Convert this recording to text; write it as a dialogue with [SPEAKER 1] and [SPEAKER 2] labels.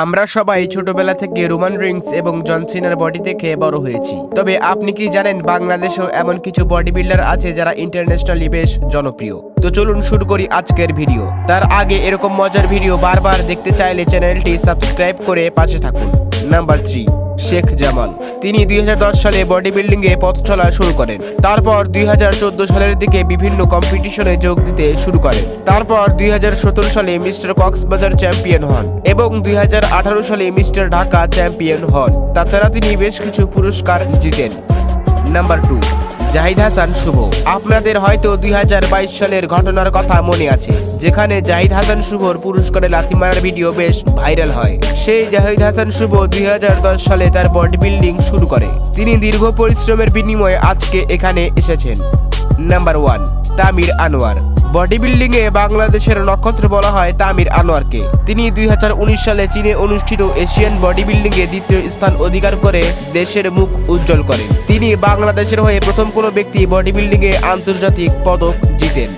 [SPEAKER 1] আমরা সবাই ছোটবেলা থেকে রোমান রিংস এবং জনসিনার বডি দেখে বড় হয়েছি। তবে আপনি কি জানেন বাংলাদেশেও এমন কিছু বডি বিল্ডার আছে যারা ইন্টারন্যাশনালি বেশ জনপ্রিয়? তো চলুন শুরু করি আজকের ভিডিও। তার আগে এরকম মজার ভিডিও বারবার দেখতে চাইলে চ্যানেলটি সাবস্ক্রাইব করে পাশে থাকুন। Number three. শেখ জামাল। তিনি দুই হাজার দশ সালে বডি বিল্ডিংয়ে পথ চলা শুরু করেন। তারপর দুই হাজার চোদ্দ সালের দিকে বিভিন্ন কম্পিটিশনে যোগ দিতে শুরু করেন। তারপর দুই হাজার সতেরো সালে মিস্টার কক্সবাজার চ্যাম্পিয়ন হন এবং দুই হাজার আঠারো সালে মিস্টার ঢাকা চ্যাম্পিয়ন হন। তাছাড়া তিনি বেশ কিছু পুরস্কার জিতেন। Number two. জাহিদ হাসান শুভ। আপনাদের হয়তো দুই হাজার বাইশ সালের ঘটনার কথা মনে আছে, যেখানে জাহিদ হাসান শুভর পুরস্কারে লাথি মারার ভিডিও বেশ ভাইরাল হয়। সেই জাহিদ হাসান শুভ দুই হাজার দশ সালে তার বডি বিল্ডিং শুরু করে। তিনি দীর্ঘ পরিশ্রমের বিনিময়ে আজকে এখানে এসেছেন। Number one, Tamir Anwar. Body building এ বাংলাদেশের নক্ষত্র বলা হয় তামির আনোয়ারকে। তিনি দুই হাজার উনিশ সালে চীনে অনুষ্ঠিত এশিয়ান বডি বিল্ডিং এ দ্বিতীয় স্থান অধিকার করে দেশের মুখ উজ্জ্বল করেন। তিনি বাংলাদেশের হয়ে প্রথম কোনো ব্যক্তি বডি বিল্ডিং এ আন্তর্জাতিক পদক জিতেন।